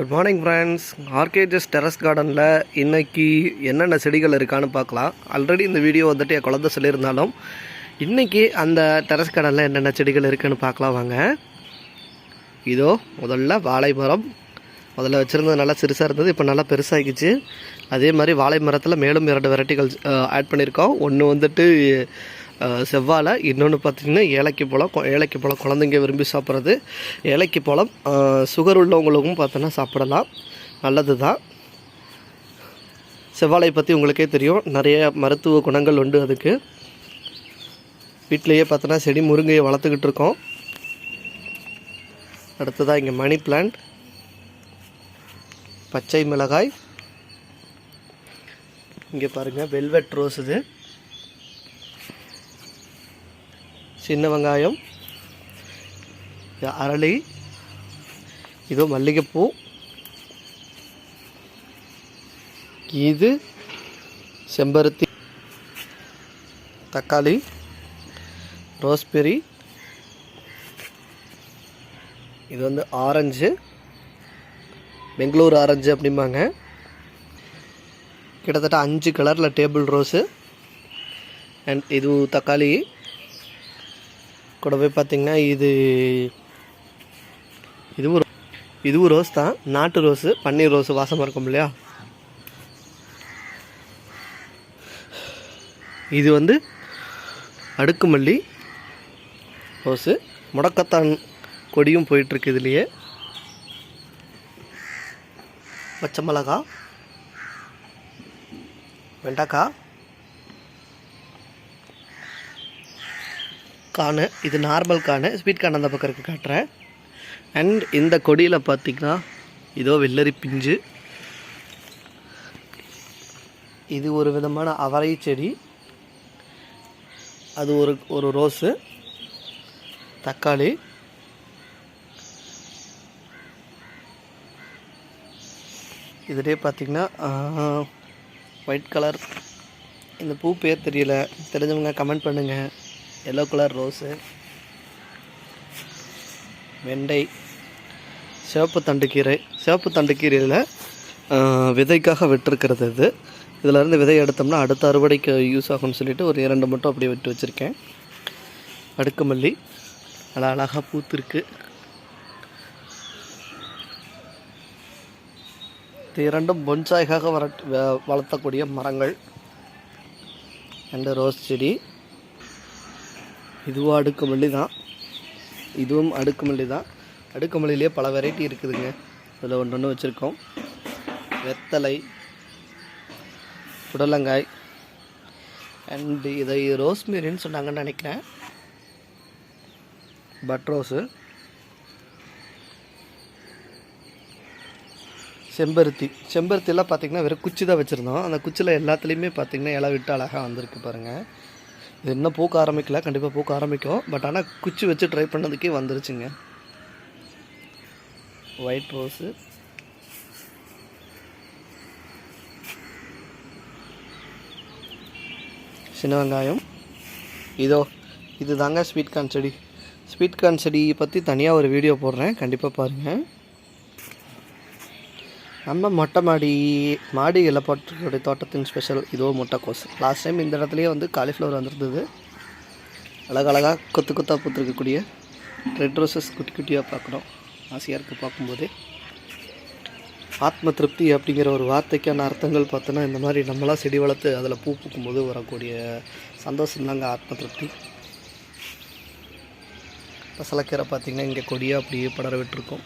Good morning friends ஆர்கேஜஸ் terrace கார்டனில் இன்றைக்கி என்னென்ன செடிகள் இருக்கான்னு பார்க்கலாம். ஆல்ரெடி இந்த வீடியோ வந்துட்டு என் குழந்தை சொல்லியிருந்தாலும் இன்றைக்கி அந்த டெரஸ் கார்டனில் என்னென்ன செடிகள் இருக்குதுன்னு பார்க்கலாம் வாங்க. இதோ முதல்ல வாழை மரம் முதல்ல வச்சுருந்தது நல்லா சிறுசாக இருந்தது இப்போ நல்லா பெருசாகிடுச்சு. அதே மாதிரி வாழை மரத்தில் மேலும் இரண்டு வெரைட்டிகள் ஆட் பண்ணியிருக்கோம். ஒன்று வந்துட்டு செவ்வாழை இன்னொன்று பார்த்திங்கன்னா ஏலக்கி பழம் ஏலக்கி பழம் குழந்தைங்க விரும்பி சாப்பிட்றது. ஏலக்கி பழம் சுகர் உள்ளவங்களுக்கும் பார்த்தோன்னா சாப்பிடலாம். நல்லது தான் செவ்வாழை பற்றி உங்களுக்கே தெரியும். நிறைய மருத்துவ குணங்கள் உண்டு அதுக்கு. வீட்டிலையே பார்த்தோன்னா செடி முருங்கையை வளர்த்துக்கிட்டு இருக்கோம். அடுத்ததாக இங்கே மணி பிளான்ட் பச்சை மிளகாய். இங்கே பாருங்கள் வெல்வெட் ரோஸ் இது. சின்ன வெங்காயம் இது அரளி இது மல்லிகைப்பூ இது செம்பருத்தி தக்காளி ரோஸ்பெரி இது வந்து ஆரஞ்சு பெங்களூர் ஆரஞ்சு அப்படிம்பாங்க. கிட்டத்தட்ட அஞ்சு கலரில் டேபிள் ரோஸு அண்ட் இது தக்காளி. கூடவே பார்த்திங்கன்னா இது இதுவும் ரோ- இதுவும் ரோஸ் தான். நாட்டு ரோஸு பன்னீர் ரோஸு வாசமாக இருக்கும் இல்லையா? இது வந்து அடுக்குமல்லி ரோஸு. முடக்கத்தான் கொடியும் போயிட்டுருக்கு இதுலேயே. பச்சை மிளகா வெண்டைக்காய் கானு இது நார்மல் கானு ஸ்வீட் கான் அந்த பக்கம் இருக்கு காட்டுறேன். அண்ட் இந்த கொடியில் பார்த்தீங்கன்னா இதோ வெள்ளரி பிஞ்சு. இது ஒரு விதமான அவரை செடி. அது ஒரு ஒரு ரோஸு தக்காளி. இதுலேயே பார்த்தீங்கன்னா ஒயிட் கலர் இந்த பூ பேர் தெரியல. தெரிஞ்சவங்க கமெண்ட் பண்ணுங்கள் எல்லோ கலர் ரோஸு வெண்டை சிவப்பு தண்டுக்கீரை சிவப்பு தண்டுக்கீரையில் விதைக்காக விட்டுருக்கிறது இது. இதிலேருந்து விதை எடுத்தோம்னா அடுத்த அறுவடைக்கு யூஸ் ஆகும்னு சொல்லிட்டு ஒரு இரண்டு மட்டும் அப்படியே விட்டு வச்சுருக்கேன். அடுக்குமல்லி நல்லா அழகாக பூத்திருக்கு. இது இரண்டும் பொன்சாய்க்காக வர வ- வளர்த்தக்கூடிய மரங்கள். அண்டு ரோஸ் செடி. இதுவும் அடுக்குமல்லி தான். இதுவும் அடுக்குமல்லி தான். அடுக்குமல்லிலேயே பல வெரைட்டி இருக்குதுங்க. இதில் ஒன்று ஒன்று வச்சுருக்கோம். வெத்தலை புடலங்காய் அண்டு இதை ரோஸ்மேரின்னு சொன்னாங்கன்னு நினைக்கிறேன். But rose. செம்பருத்தி. செம்பருத்திலாம் பார்த்திங்கன்னா வெறும் குச்சி தான் வச்சுருந்தோம். அந்த குச்சியில் எல்லாத்துலேயுமே பார்த்தீங்கன்னா இலை விட்டு அழகாக வந்திருக்கு பாருங்கள் இது இன்னும் பூக்க ஆரம்பிக்கல கண்டிப்பாக பூக்க ஆரம்பிக்கும். பட் ஆனால் குச்சி வச்சு ட்ரை பண்ணதுக்கே வந்துருச்சுங்க. ஒயிட் ரோஸு சின்ன வெங்காயம். இதோ இது தாங்க ஸ்வீட் கார்ன் செடி. ஸ்வீட் கார்ன் செடியை பற்றி தனியாக ஒரு வீடியோ போடுறேன். கண்டிப்பாக பாருங்கள் நம்ம மொட்டை மாடி மாடி இலப்பாட்டுடைய தோட்டத்தின் ஸ்பெஷல் இதோ முட்டைக்கோஸ். லாஸ்ட் டைம் இந்த இடத்துலையே வந்து காலிஃப்ளவர் வந்துருந்தது. அழகழகாக கொத்து கொத்தாக பூத்துருக்கக்கூடிய ரெட் ரோசஸ் குட்டி குட்டியாக பார்க்குறோம். ஆசையாக இருக்குது பார்க்கும்போது. ஆத்ம திருப்தி அப்படிங்கிற ஒரு வார்த்தைக்கான அர்த்தங்கள் பார்த்தோன்னா இந்த மாதிரி நம்மளாம் செடி வளர்த்து அதில் பூ பூக்கும்போது வரக்கூடிய சந்தோஷம் தாங்க ஆத்ம திருப்தி. பசலக்கீரை பார்த்திங்கன்னா இங்கே கொடியாக அப்படியே படர விட்டுருக்கோம்.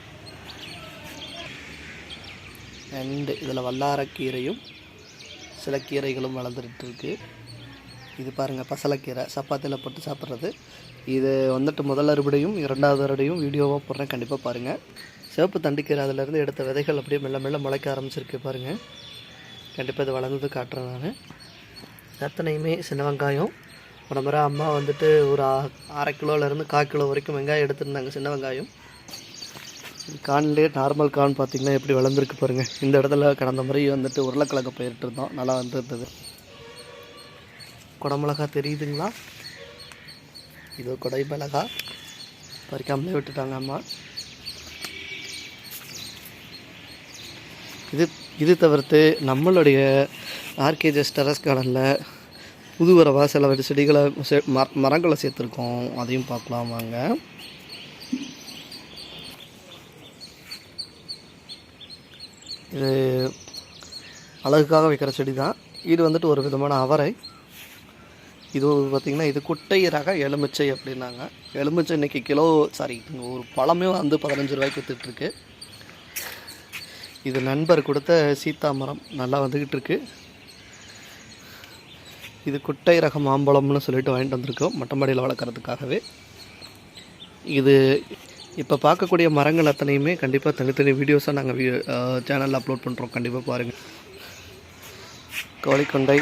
அண்டு இதில் வல்லாரக்கீரையும் சில கீரைகளும் வளர்ந்துட்டு இருக்கு இது பாருங்கள் பசலக்கீரை சப்பாத்தியில் போட்டு சாப்பிட்றது. இது வந்துட்டு முதல் அறுபடையும் இரண்டாவது அறுவடையும் வீடியோவாக போடுறேன் கண்டிப்பாக பாருங்கள் சிவப்பு தண்டிக்கீரை அதிலேருந்து எடுத்த விதைகள் அப்படியே மெல்ல மெல்ல முளைக்க ஆரம்பிச்சிருக்கு பாருங்கள் கண்டிப்பாக இது வளர்ந்தது காட்டுறேன் நான். அத்தனையுமே சின்ன வெங்காயம். ஒரு முறை அம்மா வந்துட்டு ஒரு அரை கிலோலேருந்து கால் கிலோ வரைக்கும் வெங்காயம் எடுத்திருந்தாங்க சின்ன வெங்காயம். கான்லேயே நார்மல் கான் பார்த்தீங்கன்னா எப்படி வளர்ந்துருக்கு பாருங்கள் இந்த இடத்துல கடந்த முறை வந்துட்டு உருளைக்கிழங்கு பயிரிட்டு இருந்தோம். நல்லா வந்துருந்தது. குடமிளகா தெரியுதுங்களா? இது கொடை மிளகா பறிக்காமலே விட்டுட்டாங்க அம்மா. இது இது தவிர்த்து நம்மளுடைய ஆர்கேஜஸ் டெரஸ் கார்டனில் புது வரவா சில செடிகளை மரங்களை சேர்த்துருக்கோம். அதையும் பார்க்கலாம் வாங்க. இது அழகுக்காக வைக்கிற செடி தான். இது வந்துட்டு ஒரு விதமான அவரை. இது பார்த்திங்கன்னா இது குட்டை ரக எலுமிச்சை அப்படின்னாங்க. எலுமிச்சை இன்னைக்கு கிலோ சாரி ஒரு பழமே வந்து பதினஞ்சு ரூபாய்க்கு விற்றுட்ருக்கு இது நண்பர் கொடுத்த சீத்தாமரம் நல்லா வந்துக்கிட்டு இருக்கு இது குட்டை ரக மாம்பழம்னு சொல்லிட்டு வாங்கிட்டு வந்திருக்கோம் மொட்டைமாடியில் வளர்க்குறதுக்காகவே. இது இப்போ பார்க்கக்கூடிய மரங்கள் அத்தனையுமே கண்டிப்பாக தனித்தனி வீடியோஸாக நாங்கள் வீ சேனலில் அப்லோட் பண்ணுறோம் கண்டிப்பாக பாருங்கள் கோழிக்கொண்டை.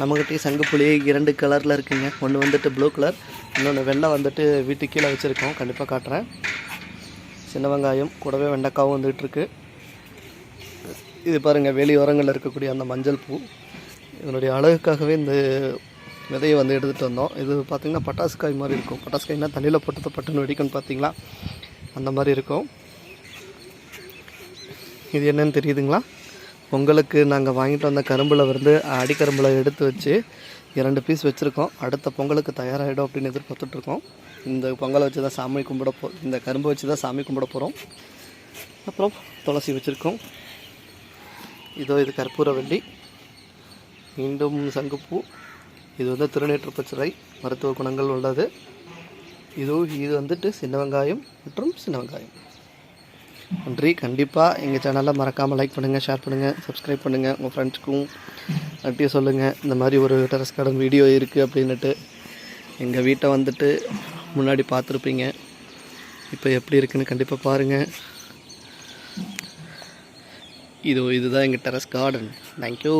நம்மகிட்டயே சங்குப்புளி இரண்டு கலரில் இருக்குங்க. ஒன்று வந்துட்டு ப்ளூ கலர் இன்னொன்று வெள்ளை வந்துட்டு வீட்டு கீழே வச்சுருக்கோம். கண்டிப்பாக காட்டுறேன். சின்ன வெங்காயம் கூடவே வெண்டைக்காவும் வந்துகிட்டு இருக்கு இது பாருங்கள் வெளியோரங்களில் இருக்கக்கூடிய அந்த மஞ்சள் பூ. இதனுடைய அழகுக்காகவே இந்த விதையை வந்து எடுத்துகிட்டு வந்தோம். இது பார்த்திங்கன்னா பட்டாசு காய் மாதிரி இருக்கும். பட்டாசு காய்னா தண்ணியில் போட்டு பட்டுன்னு வெடிக்கும்னு பார்த்தீங்களா அந்த மாதிரி இருக்கும். இது என்னன்னு தெரியுதுங்களா? பொங்கலுக்கு நாங்கள் வாங்கிட்டு வந்த கரும்பில் வந்து அடிக்கரும்பில் எடுத்து வச்சு இரண்டு பீஸ் வச்சுருக்கோம். அடுத்த பொங்கலுக்கு தயாராகிடும் அப்படின்னு எதிர்பார்த்துட்ருக்கோம் இந்த பொங்கலை வச்சு தான் சாமி கும்பிட போ இந்த கரும்பை வச்சு தான் சாமி கும்பிட போகிறோம் அப்புறம் துளசி வச்சுருக்கோம். இதோ இது கற்பூரவள்ளி. மீண்டும் சங்குப்பூ. இது வந்து திருநேற்று பச்சிலை மருத்துவ குணங்கள் உள்ளது. இது இது வந்துட்டு சின்ன வெங்காயம் மற்றும் சின்ன வெங்காயம். நன்றி. கண்டிப்பாக எங்கள் சேனலில் மறக்காமல் லைக் பண்ணுங்கள் ஷேர் பண்ணுங்கள் சப்ஸ்கிரைப் பண்ணுங்கள் உங்கள் ஃப்ரெண்ட்ஸ்க்கும் நட்டியை சொல்லுங்கள் இந்த மாதிரி ஒரு டெரஸ் கார்டன் வீடியோ இருக்குது அப்படின்னுட்டு எங்கள் வீட்டை வந்துட்டு முன்னாடி பார்த்துருப்பீங்க. இப்போ எப்படி இருக்குன்னு கண்டிப்பாக பாருங்கள் இதோ இதுதான் எங்கள் டெரஸ் கார்டன் தேங்க்யூ